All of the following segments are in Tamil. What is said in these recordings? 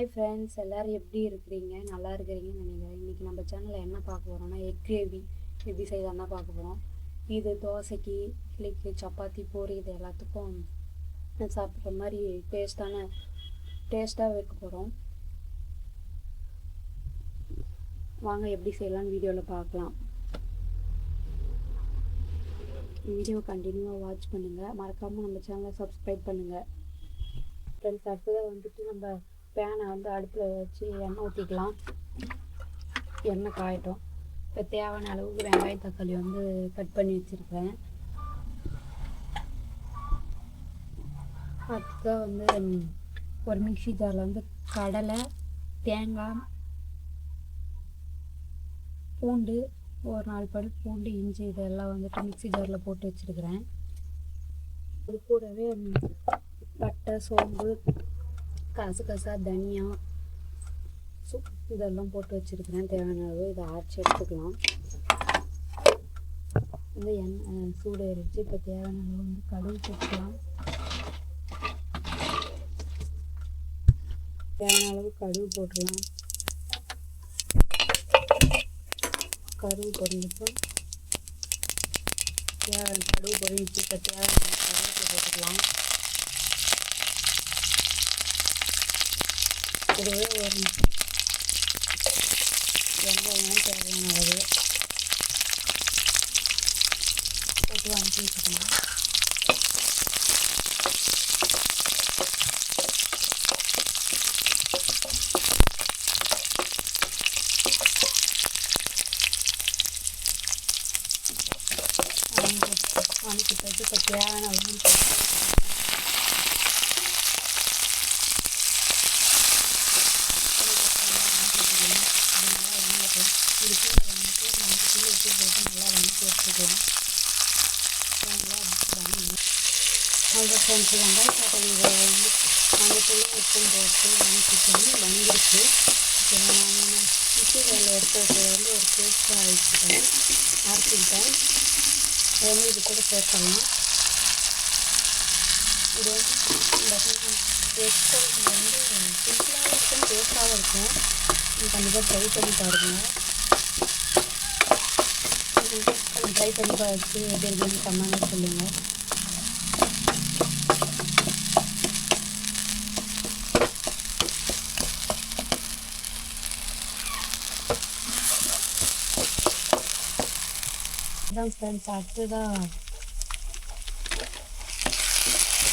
ஹாய் ஃப்ரெண்ட்ஸ் எல்லோரும் எப்படி இருக்கிறீங்க? நல்லா இருக்கிறீங்கன்னு நினைக்கிறேன். இன்றைக்கி நம்ம சேனலில் என்ன பார்க்க போகிறோம்னா எக் கிரேவி எப்படி செய்யலாம் தான் பார்க்க போகிறோம் இது தோசைக்கு இட்லிக்கு சப்பாத்தி பூரி இது எல்லாத்துக்கும் சாப்பிட்ற மாதிரி டேஸ்ட்டான டேஸ்ட்டாக வைக்க போகிறோம் வாங்க எப்படி செய்யலாம்னு வீடியோவில் பார்க்கலாம். வீடியோ கண்டினியூவாக வாட்ச் பண்ணுங்கள் மறக்காமல் நம்ம சேனலை சப்ஸ்கிரைப் பண்ணுங்கள் ஃப்ரெண்ட்ஸ் அடுத்ததாக வந்துட்டு நம்ம பேனை வந்து அடுப்பில் வச்சு எண்ணெய் ஊற்றிக்கலாம் எண்ணெய் காயட்டும். இப்போ தேவையான அளவுக்கு வெங்காய தக்காளி வந்து கட் பண்ணி வச்சுருக்கேன். அடுத்ததாக வந்து ஒரு மிக்சி ஜாரில் வந்து கடலை தேங்காய் பூண்டு ஒரு நாலு பல் பூண்டு இஞ்சி இதெல்லாம் வந்துட்டு மிக்ஸி ஜாரில் போட்டு வச்சுருக்கிறேன். அது கூடவே பட்டை சோம்பு கசகசா தனியா சு இதெல்லாம் போட்டு வச்சுருக்கிறேன். தேவையான அளவு இதை அரைச்சி எடுத்துக்கலாம். வந்து எண்ணெய் சூடு ஏறிச்சு இப்போ தேவையான அளவு வந்து கடுகு போட்டுக்கலாம். தேவையான அளவு கடுகு போட்டுடலாம் கருவு பொரிஞ்சிட்டு தேவையான கடுகு பொரிஞ்சிச்சு. இப்போ தேவையான கருவேப்பிலை போட்டுக்கலாம். கூடவே ஒரு வெங்காயம் தேவையான அளவு போட்டு வதக்கி வச்சுக்கணும் வதக்கிட்டு இப்போ தேவையான அளவு போட்டு அந்த ஃப்ரெண்ட்ஸ் வெங்காய தக்காளி வந்து மஞ்சத்தூள் உப்பும் போட்டு வதக்கிட்டு வந்துருச்சு இப்போ நான் மிக்சி வேலை எடுத்து வந்து ஒரு பேஸ்ட்டாக வச்சுட்டேன் அரைச்சிக்கிட்டேன் அதை இது கூட சேர்க்கலாம் இது வந்து இந்த எக்ஸ்ட்ரா வந்து சிம்பிளாகவும் இருக்கும் டேஸ்ட்டாகவும் இருக்கும் நீங்கள் கண்டிப்பாக ட்ரை பண்ணி பாருங்கள் ட்ரை பண்ணி பார்த்து எப்படி இருக்குன்னு கமெண்ட் சொல்லுங்கள் இதான் ஃப்ரெண்ட்ஸ் அடுத்ததாக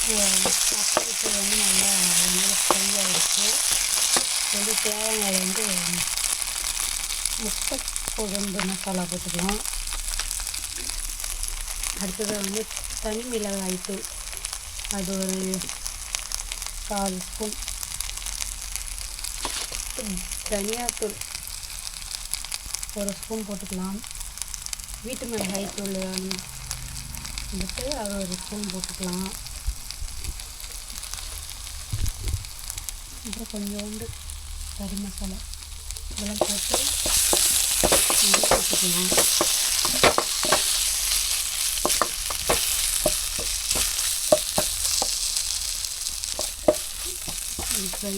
தக்காளி வந்து நல்லா நல்லா ஃப்ரை ஆகிடுச்சு வந்து தேவையான வந்து முட்டை கொழுந்து மசாலா போட்டுக்கலாம். அடுத்ததாக வந்து தனி மிளகாய் தூள். அது ஒரு கால் ஸ்பூன். தனியாத்தூள் ஒரு ஸ்பூன் போட்டுக்கலாம். வீட்டு மிளகாய் தூள் வந்துட்டு அது ஒரு ஸ்பூன் போட்டுக்கலாம். அப்புறம் கொஞ்சோண்டு கறி மசாலா. இதெல்லாம் போட்டு போட்டுக்கலாம் இது ஃப்ரை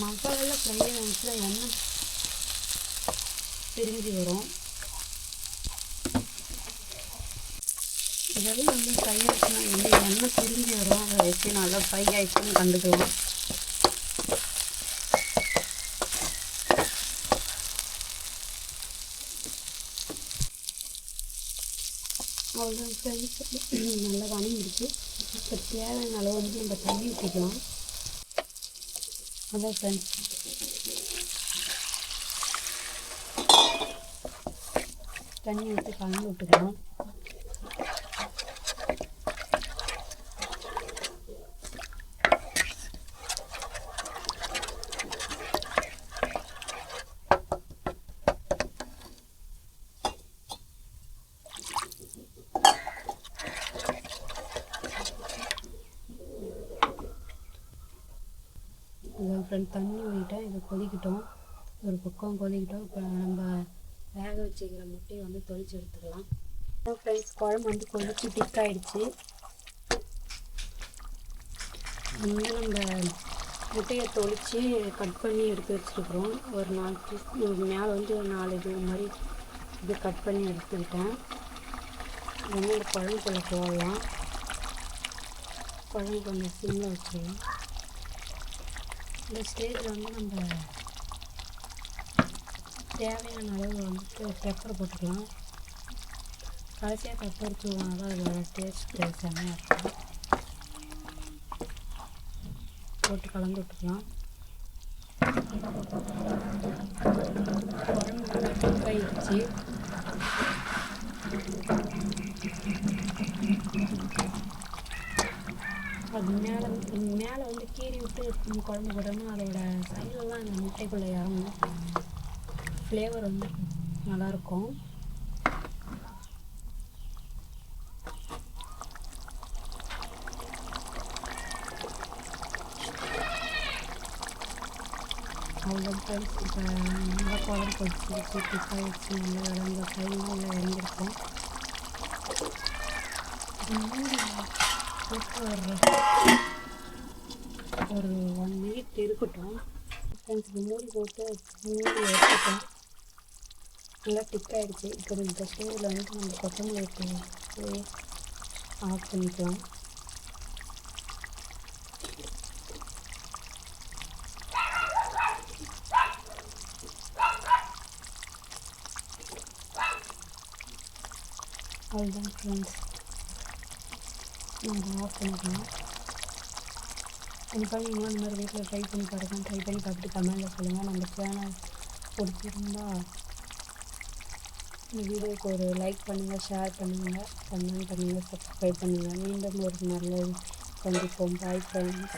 மசாலாலாம் ஃப்ரை ஆகிடுச்சுன்னா எண்ணெய் பிரிஞ்சு வரும். இதெல்லாம் வந்து ஃப்ரை ஆச்சுன்னா வந்து எண்ணெய் பிரிஞ்சு வச்சு நல்லா ஃப்ரை ஆகிடுச்சுன்னு கண்டுக்கலாம் அவ்வளோதான் ஃப்ரெண்ட்ஸ் நல்லா வணங்கிடுச்சு இப்போ தேவையான அளவு வந்து நம்ம தண்ணி ஊற்றிக்கலாம் அதான் ஃப்ரெண்ட்ஸ் தண்ணி ஊற்றி கலந்து விட்டுக்கலாம். அப்புறம் ஃப்ரெண்ட் தண்ணி ஊற்றிட்டேன் இதை கொதிக்கட்டும். ஒரு பக்கம் கொதிக்கட்டும். இப்போ நம்ம வேக வச்சுக்கிற முட்டையை வந்து தொளிச்சு எடுத்துக்கலாம். ஃப்ரெண்ட்ஸ் குழம்பு வந்து கொதிச்சு திக்காயிடுச்சு வந்து நம்ம முட்டையை தொளிச்சு கட் பண்ணி எடுத்து வச்சுருக்குறோம். ஒரு நாலு பீஸ் மேலே வந்து ஒரு நாலு இது மாதிரி இது கட் பண்ணி எடுத்துக்கிட்டேன். இது வந்து குழம்பு குழம்புக்குள்ள போடலாம். குழம்பு கொஞ்சம் சிம்மில் வச்சுருவோம். இந்த ஸ்டேஜில் வந்து நம்ம தேவையான அளவு வந்துட்டு பெப்பர் போட்டுக்கலாம். கடைசியாக பெப்பர் தூவினா தான் அதோட டேஸ்ட்டு செம்மையாக இருக்கும். போட்டு கலந்து விட்டுக்கலாம். குழம்பு thank you அது மேலே மேலே வந்து கீறி விட்டு குழம்பு போட்டோம்னா அதோட சைடெல்லாம் அந்த முட்டைக்குள்ளே இறங்கும் ஃப்ளேவர் வந்து நல்லாயிருக்கும் அவ்வளோ ஃப்ரெண்ட்ஸ் இப்போ நல்லா குழம்பு கொதிச்சிருச்சு திக்காயிடுச்சு நல்லா இறங்க சைடெலாம் உள்ள இறங்கிருக்கும். போட்டு ஒரு ஒன் மினிட் இருக்கட்டும். ஃப்ரெண்ட்ஸ் இது மூடி போட்டு மூடி எடுத்துட்டோம். நல்லா டிக் ஆகிடுச்சு இப்போ இந்த ஸ்டூவில் வந்து நம்ம கொத்தமல்லி ஆஃப் பண்ணிக்கலாம். அவ்வளோதான் ஃப்ரெண்ட்ஸ் நம்ம ஆஃப் பண்ணிக்கலாம் கண்டிப்பாக நீங்களும் இந்த மாதிரி வீட்டில் ட்ரை பண்ணி பாருங்கள் ட்ரை பண்ணி பார்த்துட்டு கமெண்டில் சொல்லுங்கள் நம்ம சேனல் பிடிச்சிருந்தா இந்த வீடியோக்கு ஒரு லைக் பண்ணுங்கள் ஷேர் பண்ணுங்கள் கமெண்ட் பண்ணுங்கள் சப்ஸ்கிரைப் பண்ணுங்கள் மீண்டும் ஒரு நல்ல சந்திப்போம். Bye friends